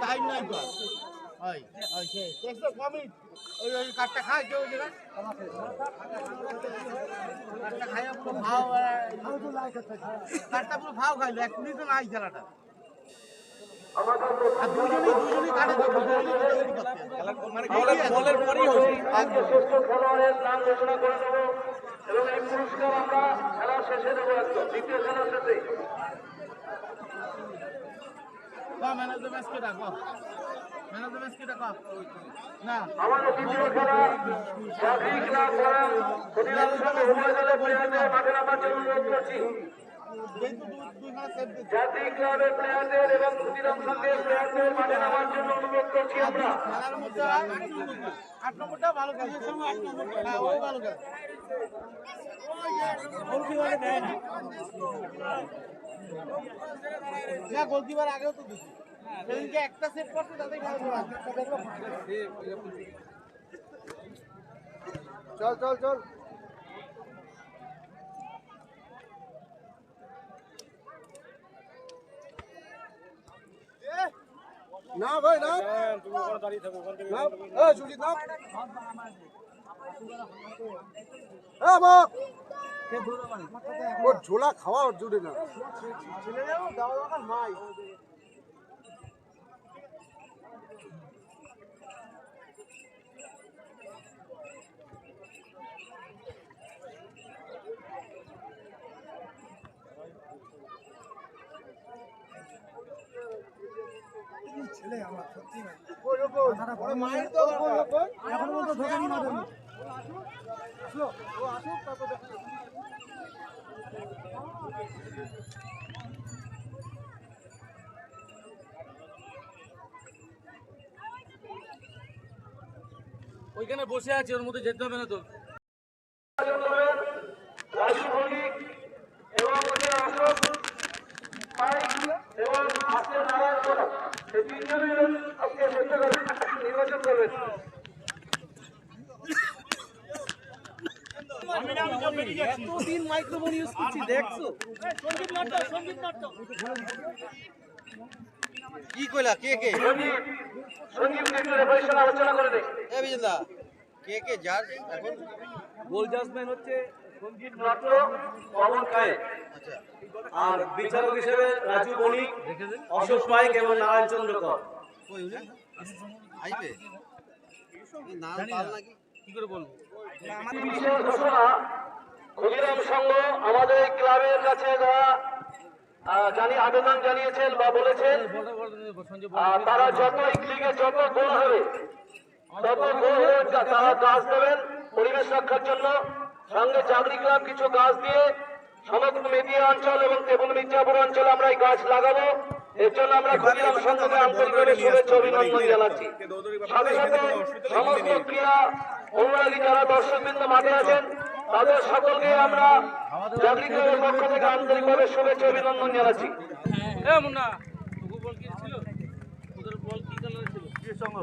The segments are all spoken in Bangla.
টাইম নাই ওই ওই সে কমই ওই ওই কাঠটা খায় কেউ যে কাঠটা খাইয়া পুরো ভাও কাঠটা পুরো ভাও খাইলো এক মিনিটও নাই খেলাটা। দুজনেই দুজনেই কাটে তো দুজনেই তৈরি করতে। মানে বলের পরেই হয়েছে। খেলোয়াড়ের নাম ঘোষণা করে দেব এবং এই পুরস্কার আমরা খেলার শেষে দেবো একদম দ্বিতীয় খেলার শেষে। ম্যান অফ দ্য ম্যাচ কে ডাকো। ম্যান অফ দ্য ম্যাচ কে ডাকো না আমাদের দ্বিতীয় খেলা জাতীয় ক্লাব বনাম ক্ষতিরাম উভয় দলের প্লেয়ারদের মাঠে নামার জন্য অনুরোধ করছি। যেহেতু দুই দুই খেলা সেভ দিচ্ছে জাতীয় ক্লাবের প্লেয়ারদের এবং ক্ষতিরাম সঙ্গে প্লেয়ারদের মাঠে নামার জন্য অনুরোধ করছি আমরা। আট নম্বরটা ভালো খেলছে হ্যাঁ ও ভালো খেলে। গোলকিপার আগেও তো দিছি সেদিনকে একটা সেভ করছে তাতেই ভালো চল চল চল। না ভাই না। না। এই সুজিত না। এ বাপ ওর ঝোলা খাওয়া ওর জুড়ে না। ছেলে দাও দোকান এখন ঢোকেনি মাঠের মধ্যে। ওইখানে বসে আছে ওর মধ্যে যেতে হবে না তো রাজু মল্লিক এবং ওদের অশোক পাইক এবং আজকে নারায়ণ গোড়া এই তিনজনই আজকে নির্বাচন করবেন এতদিন মাইক্রোফোন ইউজ করছি দেখছ কি কইলা? কে কে? সঞ্জীব সঞ্জীব একটু আলোচনা করে দেখ এ বিজেন্দা কে কে? যার এখন? গোল জাজমেন্ট হচ্ছে আর বিচারক হিসেবে রাজু বণিক অশোক পাইক এবং নারায়ণ চন্দ্র কর। ক্ষুদিরাম সংঘ আমাদের এই ক্লাবের কাছে যারা জানি আবেদন জানিয়েছেন বা বলেছেন তারা যত লিগে যত গোল হবে তত গোল হয়ে তারা গাছ দেবেন পরিবেশ রক্ষার জন্য। সঙ্গে চাকরি ক্লাব কিছু গাছ দিয়ে সমগ্র মেদিয়া অঞ্চল এবং তেবুল মির্জাপুর অঞ্চলে আমরা এই গাছ লাগাবো। এর জন্য আমরা ক্ষুদিরাম সংঘকে আন্তরিকভাবে শুভেচ্ছা অভিনন্দন জানাচ্ছি। সাথে সাথে সমস্ত ক্রীড়া অনুরাগী যারা দর্শকবৃন্দ মাঠে আছেন তাদের সকলকে আমরা চাকরি ক্লাবের পক্ষ থেকে আন্তরিকভাবে শুভেচ্ছা অভিনন্দন জানাচ্ছি। এ মুন্না বল কি ছিল? তোদের বল কি কালার ছিল? কি সঙ্গে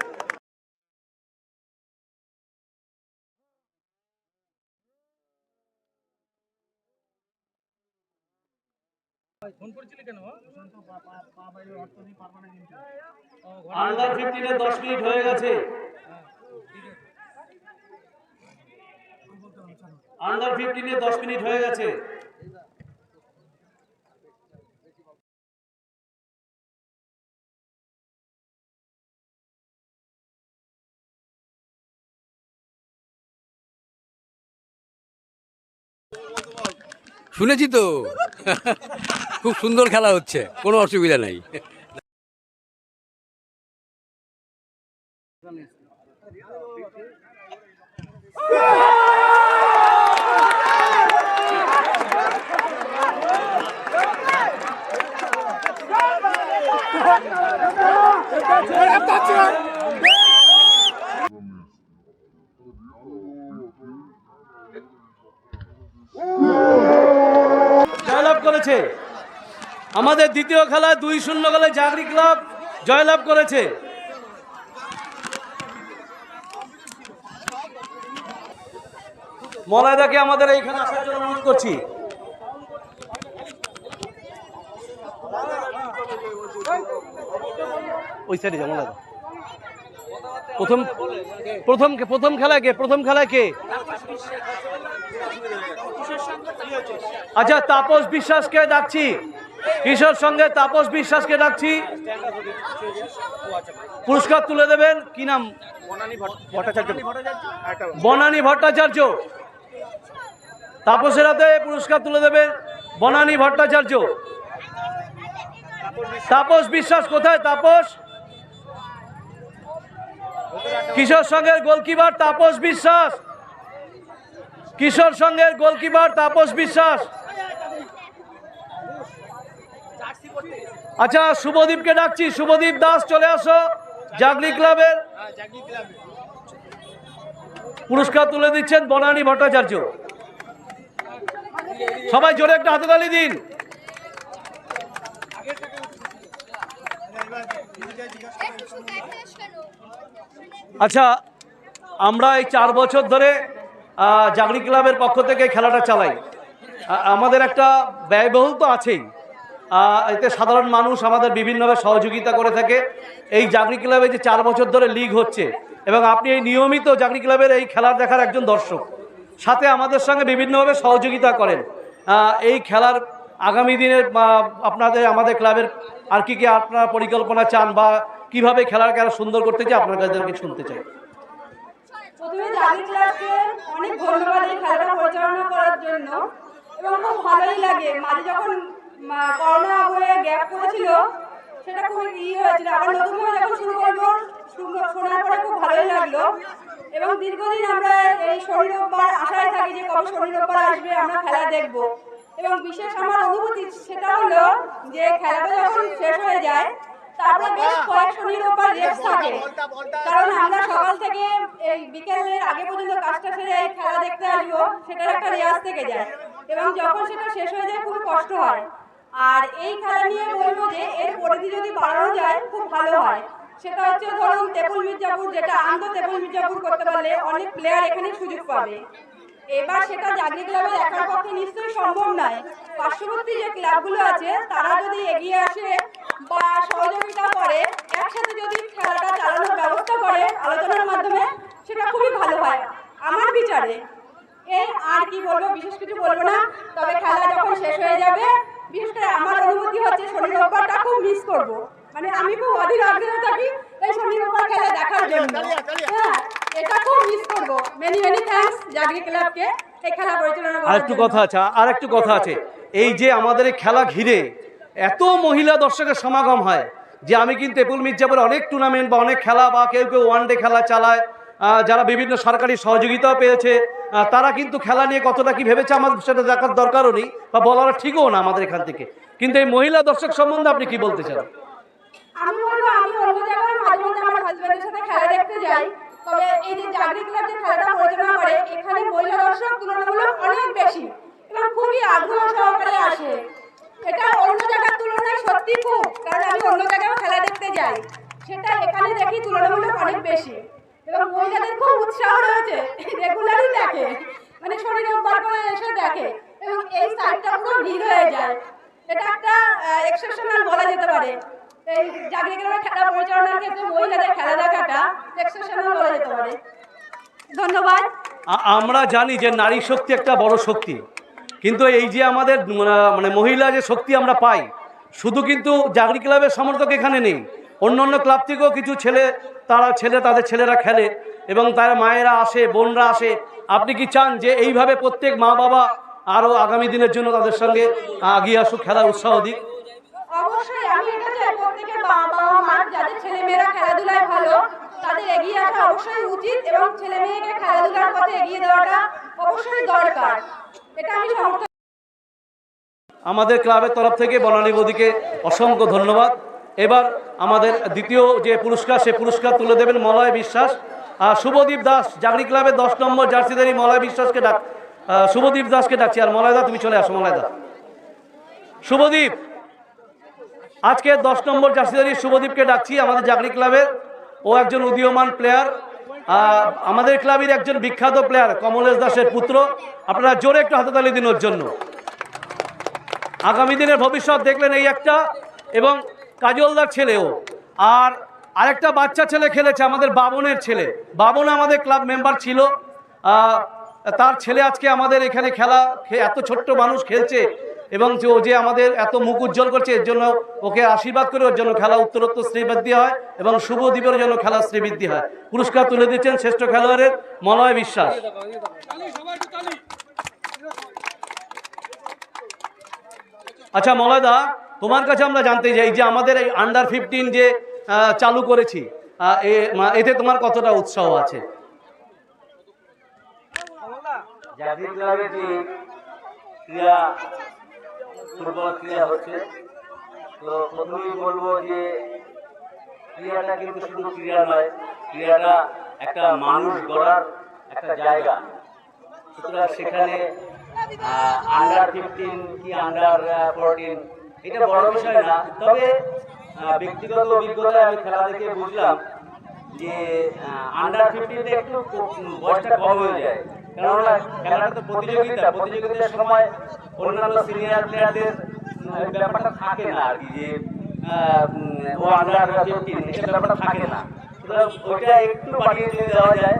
ফোন করেছিলি কেন? আন্ডার ফিফটিনে দশ মিনিট হয়ে গেছে। আন্ডার ফিফটিনে দশ মিনিট হয়ে গেছে। শুনেছি তো। খুব সুন্দর খেলা হচ্ছে কোনো অসুবিধা নাই। জয়লাভ করেছে। আমাদের দ্বিতীয় খেলা দুই শূন্য গোলে জাগরি ক্লাব জয়লাভ করেছে। মলাইদাকে আমাদের এইখানে আসার জন্য অনুরোধ করছি। প্রথম প্রথম খেলা কে? প্রথম খেলা কে? আচ্ছা তাপস বিশ্বাসকে ডাকছি। কিশোর সঙ্গে তাপস বিশ্বাসকে ডাকছি। পুরস্কার তুলে দেবেন। কি নাম? বনানী ভট্টাচার্য। তাপসের হাতে পুরস্কার তুলে দেবেন বনানী ভট্টাচার্য। তাপস বিশ্বাস কোথায় তাপস? কিশোর সঙ্গের গোলকিপার তাপস বিশ্বাস। কিশোর সঙ্গের গোলকিপার তাপস বিশ্বাস। আচ্ছা শুভদীপকে ডাকছি। শুভদীপ দাস, চলে আসো। জাগলি ক্লাবের পুরস্কার তুলে দিচ্ছেন বনানী ভট্টাচার্য। সবাই জোরে একটা হাততালি দিন। আচ্ছা আমরা এই চার বছর ধরে জাগরি ক্লাবের পক্ষ থেকে খেলাটা চালাই। আমাদের একটা ব্যয়বহুল তো আছেই। এতে সাধারণ মানুষ আমাদের বিভিন্নভাবে সহযোগিতা করে থাকে। এই জাগরি ক্লাবে যে চার বছর ধরে লিগ হচ্ছে এবং আপনি এই নিয়মিত জাগরি ক্লাবের এই খেলার দেখার একজন দর্শক সাথে আমাদের সঙ্গে বিভিন্নভাবে সহযোগিতা করেন। এই খেলার আগামী আহ, আপনাদের আমাদের ক্লাবের আর কি কি আপনারা পরিকল্পনা চান বা কীভাবে খেলার খেলা সুন্দর করতে চাই আপনার কাছে শুনতে চাই। অনেক ধন্যবাদ এই খেলাটা পরিচালনা করার জন্য। এবং খুব ভালোই লাগে মাঝে যখন করোনা হয়ে গ্যাপ করেছিল, সেটা খুব ই হয়েছিল। আবার নতুনভাবে যখন শুরু করব শোনার পরে খুব ভালোই লাগল। এবং দীর্ঘদিন আমরা এই শনি রোববার আশায় থাকি যে কবে শনি রোববার আসবে, আমরা খেলা দেখব। এবং বিশেষ আমার অনুভূতি সেটা হলো যে খেলাটা যখন শেষ হয়ে যায়, তারপরে বেশ কয়েক শনি রোববার রেস্ট থাকে। কারণ আমরা সকাল থেকে এই বিকেলের আগে পর্যন্ত কাজটা সেরে এই খেলা দেখতে আসব, সেটার একটা রেওয়াজ থেকে যায়। এবং যখন সেটা শেষ হয়ে যায় খুব কষ্ট হয়। আর এই খেলা নিয়ে বলব যে এর পরিধি যদি বাড়ানো যায়, খুব ভালো হয়। সেটা হচ্ছে ধরুন তেপুল মির্জাপুর, যেটা আন্ত তেপুল মির্জাপুর করতে পারলে অনেক প্লেয়ার এখানে সুযোগ পাবে। এবার সেটা জাগরি ক্লাবের একার পক্ষে নিশ্চয়ই সম্ভব নয়। পার্শ্ববর্তী যে ক্লাবগুলো আছে, তারা যদি এগিয়ে আসে বা সহযোগিতা করে, একসাথে যদি খেলাটা চালানোর ব্যবস্থা করে আলোচনার মাধ্যমে, সেটা খুবই ভালো হয়। আমার বিচারে এই আর কি বলব, বিশেষ কিছু বলব না। তবে খেলা যখন শেষ হয়ে যাবে বিশেষ করে আমার অনুভূতি হচ্ছে শনি রোববারটা খুব মিস করব। মানে আমি খুব অধীর আগ্রহ থাকি এই শনি রোববার খেলা দেখার জন্য। হ্যাঁ এটা খুব মিস করব। মেনি মেনি থ্যাঙ্কস জাগরি ক্লাবকে। এই খেলা পরিচালনা করার আরেকটু কথা আছে আর একটু কথা আছে। এই যে আমাদের এই খেলা ঘিরে এত মহিলা দর্শকের সমাগম হয় যে আমি কিন্তু এপুল মির্জাপুর অনেক টুর্নামেন্ট বা অনেক খেলা বা কেউ কেউ ওয়ান ডে খেলা চালায় যারা বিভিন্ন সরকারি সহযোগিতাও পেয়েছে তারা কিন্তু খেলা নিয়ে কতটা কি ভেবেছে আমাদের সেটা দেখার দরকারও নেই বা বলার ঠিকও না আমাদের এখান থেকে। কিন্তু এই মহিলা দর্শক সম্বন্ধে আপনি কি বলতে চান? আমি আমি অন্য জায়গায় সাথে খেলা দেখতে যাই। তবে এই যে খেলাটা এখানে অনেক বেশি এবং খুবই আসে। এটা অন্য জায়গার তুলনায় সত্যি খুব, কারণ আমি অন্য জায়গায় খেলা দেখতে যাই। সেটা এখানে দেখি তুলনামূলক অনেক বেশি। এবং মহিলাদের খুব উৎসাহ রয়েছে রেগুলারই দেখে। মানে শরীর রোববার করে এসে দেখে। এবং এই সাইডটা পুরো ভিড় হয়ে যায়। এটা একটা এক্সেপশনাল বলা যেতে পারে। এই জাগরি গ্রামের খেলা পরিচালনার ক্ষেত্রে মহিলাদের খেলা দেখাটা এক্সেপশনাল বলা যেতে পারে। ধন্যবাদ। আমরা জানি যে নারী শক্তি একটা বড় শক্তি। কিন্তু এই যে আমাদের, মানে- মানে মহিলা যে শক্তি আমরা পাই, শুধু কিন্তু জাগরি ক্লাবের সমর্থক এখানে নেই। অন্য অন্য ক্লাব থেকেও কিছু ছেলে তারা ছেলে তাদের ছেলেরা খেলে এবং তার মায়েরা আসে বোনরা আসে। আপনি কি চান যে এইভাবে প্রত্যেক মা বাবা আরও আগামী দিনের জন্য তাদের সঙ্গে আগিয়ে আসুক খেলার উৎসাহ দিক? অবশ্যই আমি এটা চাই প্রত্যেকের বাবা বাবা যাদের ছেলে মেয়েরা খেলাধুলায় ভালো তাদের এগিয়ে আসা অবশ্যই উচিত এবং ছেলে মেয়েকে খেলাধুলার পথে এগিয়ে দেওয়াটা অবশ্যই দরকার। এটা আমি সমর্থন আমাদের ক্লাবের তরফ থেকে বনানী বদিকে অসংখ্য ধন্যবাদ। এবার আমাদের দ্বিতীয় যে পুরস্কার সে পুরস্কার তুলে দেবেন মলয় বিশ্বাস। আর শুভদীপ দাস, জাগরি ক্লাবের দশ নম্বর জার্সিদারি মলয় বিশ্বাসকে ডাক শুভদীপ দাসকে ডাকছি। আর মলয় দা তুমি চলে আসো মলয় দা শুভদীপ, আজকে দশ নম্বর জার্সিদারি শুভদীপকে ডাকছি, আমাদের জাগরি ক্লাবের। ও একজন উদীয়মান প্লেয়ার আমাদের ক্লাবের একজন বিখ্যাত প্লেয়ার কমলেশ দাসের পুত্র। আপনারা জোরে একটু হাততালি দিন ওর জন্য। আগামী দিনের ভবিষ্যৎ দেখলেন এই একটা, এবং কাজলদার ছেলেও। আর আরেকটা বাচ্চা ছেলে খেলেছে আমাদের বাবনের ছেলে। বাবন আমাদের ক্লাব মেম্বার ছিল। তার ছেলে আজকে আমাদের এখানে খেলা এত ছোট্ট মানুষ খেলছে এবং যে ও যে আমাদের এত মুখ উজ্জ্বল করছে, এর জন্য ওকে আশীর্বাদ করে ওর জন্য খেলা উত্তরোত্তর শ্রীবৃদ্ধি হয় এবং শুভ শুভদ্বীপের জন্য খেলা শ্রীবৃদ্ধি হয়। পুরস্কার তুলে দিচ্ছেন শ্রেষ্ঠ খেলোয়াড়ের মলয় বিশ্বাস। আচ্ছা মলয়দা তোমার কাছে আমরা জানতে চাই যে আমাদের এই আন্ডার ফিফটিন যে চালু করেছি এতে তোমার কতটা উৎসাহ আছে? তো বলব যে কিন্তু ক্রীড়া নয় একটা মানুষ একটা জায়গা। সেখানে আন্ডার ফিফটিন কি আন্ডার ফোরটিন এটা বড় বিষয় না। তবে ব্যক্তিগত অভিজ্ঞতায় আমি খেলা দেখে বুঝলাম যে আন্ডার ফিফটিতে একটু বয়সটা কম হয়ে যায়। কেননা খেলাটা তো প্রতিযোগিতা। প্রতিযোগিতার সময় অন্যান্য সিনিয়র প্লেয়ারদের ব্যাপারটা থাকে না আর কি যে ও আন্ডার ফিফটিন এটা ব্যাপারটা থাকে না। সুতরাং ওইটা একটু বাড়িয়ে যদি দেওয়া যায়।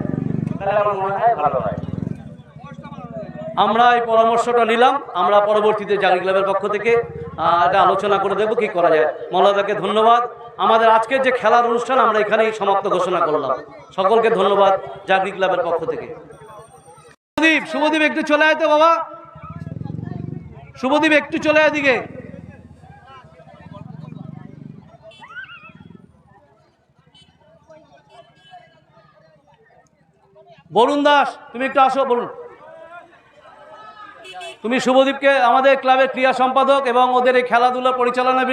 তাহলে আমার মনে হয় ভালো হয়। আমরা এই পরামর্শটা নিলাম। আমরা পরবর্তীতে জাগরি ক্লাবের পক্ষ থেকে এটা আলোচনা করে দেবো, কি করা যায়? মলয়দাকে ধন্যবাদ। আমাদের আজকের যে খেলার অনুষ্ঠান, আমরা এখানেই সমাপ্ত ঘোষণা করলাম। সকলকে ধন্যবাদ জাগরি ক্লাবের পক্ষ থেকে। শুভদীপ শুভদীপ, একটু চলে আয় তো বাবা। শুভদীপ, একটু চলে আয় দিকে বরুণ দাস, তুমি একটু আসো বলুন তুমি শুভদীপকে, আমাদের ক্লাবের ক্রীড়া সম্পাদক এবং ওদের এই খেলাধুলা পরিচালনার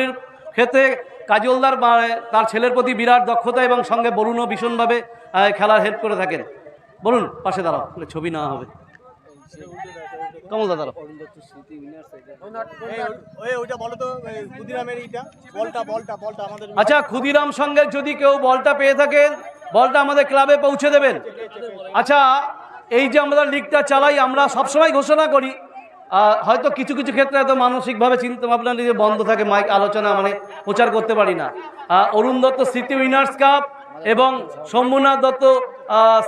ক্ষেত্রে কাজলদার তার ছেলের প্রতি বিরাট দক্ষতা এবং সঙ্গে বরুণও ভীষণভাবে খেলার হেল্প করে থাকেন। বলুন পাশে দাঁড়াও ছবি নেওয়া হবে। আচ্ছা ক্ষুদিরাম সঙ্গে যদি কেউ বলটা পেয়ে থাকেন, বলটা আমাদের ক্লাবে পৌঁছে দেবেন। আচ্ছা এই যে আমরা লিগটা চালাই, আমরা সবসময় ঘোষণা করি হয়তো কিছু কিছু ক্ষেত্রে হয়তো মানসিকভাবে চিন্তা ভাবনা নিয়ে বন্ধ থাকে, মাইক আলোচনা মানে প্রচার করতে পারি না। অরুণ দত্ত স্মৃতি উইনার্স কাপ এবং শম্ভুনাথ দত্ত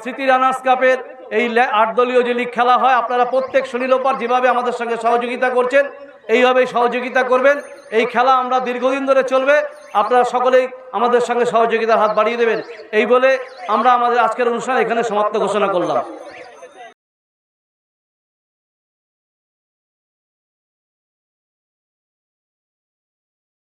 স্মৃতি রানার্স কাপের এই আট দলীয় যে লিগ খেলা হয়, আপনারা প্রত্যেক শনিরোপার যেভাবে আমাদের সঙ্গে সহযোগিতা করছেন, এইভাবেই সহযোগিতা করবেন। এই খেলা আমরা দীর্ঘদিন ধরে চলবে, আপনারা সকলেই আমাদের সঙ্গে সহযোগিতার হাত বাড়িয়ে দেবেন। এই বলে আমরা আমাদের আজকের অনুষ্ঠান এখানে সমাপ্ত ঘোষণা করলাম।